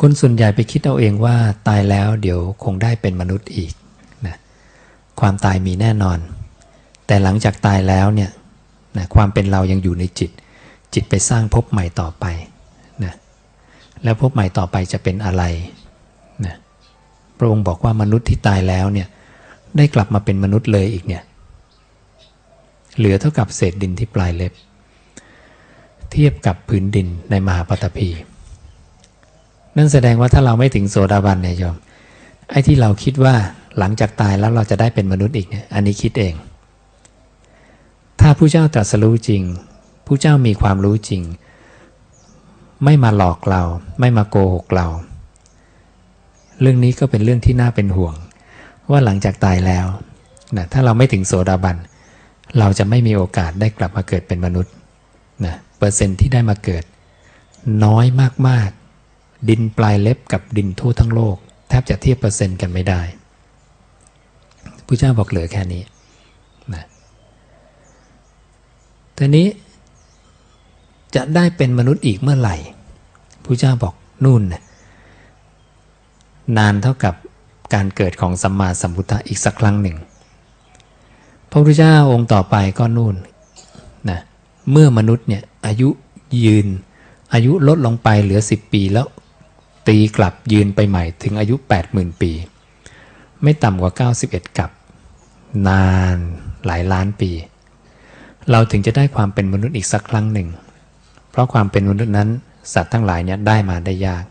คนส่วนใหญ่ไปคิดเอาเองว่าตายแล้วเดี๋ยวคงได้เป็นมนุษย์อีกนะความตายมีแน่นอน แต่หลังจากตายแล้วเนี่ยนะความเป็นเรายังอยู่ในจิต จิตไปสร้างภพใหม่ต่อไปนะแล้วภพใหม่ต่อไปจะเป็นอะไรนะพระองค์บอกว่ามนุษย์ที่ตายแล้วเนี่ยได้กลับมาเป็นมนุษย์เลยอีกเนี่ยเหลือเท่ากับเศษดินที่ปลายเล็บ เทียบกับพื้นดินในมหาปฐพี นั่นแสดงว่าถ้าเราไม่ถึงโสดาบันเนี่ยโยมไอ้ที่เราคิดว่าหลังจากตายแล้วเราจะได้เป็นมนุษย์อีกเนี่ยอันนี้คิดเอง ถ้าผู้เจ้าตรัสรู้จริงผู้เจ้ามีความรู้จริง ไม่มาหลอกเรา ไม่มาโกหกเรา เรื่องนี้ก็เป็นเรื่องที่น่าเป็นห่วง ว่าหลังจากตายแล้วนะถ้าเราไม่ถึงโสดาบันเราจะไม่มีโอกาสได้กลับมาเกิดเป็นมนุษย์นะเปอร์เซ็นต์ที่ได้มาเกิด น้อยมาก ดินปลายเล็บกับดินทั่วทั้งโลก แทบจะเทียบเปอร์เซ็นต์กันไม่ได้ผู้เจ้าบอกเหลือแค่นี้นะทีนี้จะได้เป็นมนุษย์อีกเมื่อไหร่ผู้เจ้าบอกนู่นนะนานเท่ากับการเกิดของสัมมาสัมพุทธะอีกสักครั้งหนึ่ง พระพุทธเจ้าองค์ต่อไปก็นู่นนะเมื่อมนุษย์เนี่ยอายุยืนอายุลดลงไปเหลือ 10 ปีแล้ว ตีกลับยืนไปใหม่ถึงอายุ 80,000 ปี ไม่ต่ำกว่า 91 กับ นานหลายล้านปี เราถึงจะได้ความเป็นมนุษย์อีกสักครั้งหนึ่ง เพราะความเป็นมนุษย์นั้นสัตว์ทั้งหลายเนี่ยได้มาได้ยาก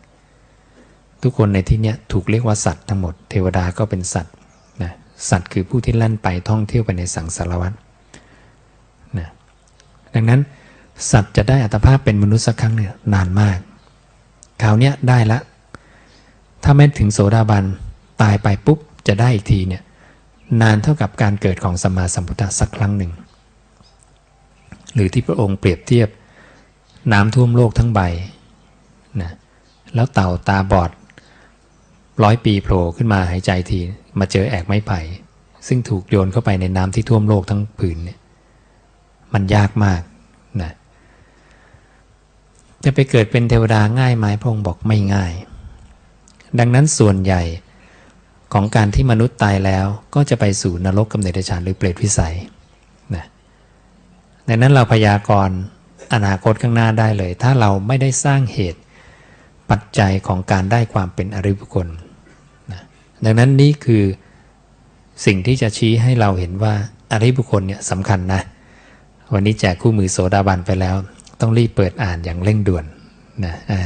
ทุกคนในที่เนี้ยถูกเรียกว่าสัตว์ทั้งหมด เทวดาก็เป็นสัตว์นะสัตว์คือผู้ที่แล่นไปท่องเที่ยวไปในสังสารวัฏนะดังนั้นสัตว์จะได้อัตภาพเป็นมนุษย์สักครั้งเนี่ยนานมาก คราวนี้ได้ละ ถ้าไม่ถึงโสดาบันตายไปปุ๊บจะได้อีกทีเนี่ยนานเท่ากับการเกิดของสมมาสัมพุทธะสักครั้งหนึ่ง หรือที่พระองค์เปรียบเทียบน้ำท่วมโลกทั้งใบนะแล้วเต่าตาบอดร้อยปีโผล่ขึ้นมาหายใจที มาเจอแอกไม้ไผ่ ซึ่งถูกโยนเข้าไปในน้ำที่ท่วมโลกทั้งผืนเนี่ยมันยากมาก จะไปเกิดเป็นเทวดาง่ายไหมพระองค์บอกไม่ง่าย ดังนั้นส่วนใหญ่ของการที่มนุษย์ตายแล้วก็จะไปสู่นรกกำเนิดฌานหรือเปรตวิสัยนะดังนั้นเราพยากรณ์อนาคตข้างหน้าได้เลย ถ้าเราไม่ได้สร้างเหตุปัจจัยของการได้ความเป็นอริยบุคคลนะดังนั้นนี่คือสิ่งที่จะชี้ให้เราเห็นว่าอริยบุคคลเนี่ยสำคัญนะ วันนี้แจกคู่มือโสดาบันไปแล้ว ต้องรีบเปิดอ่านอย่างเร่งด่วนนะอ่า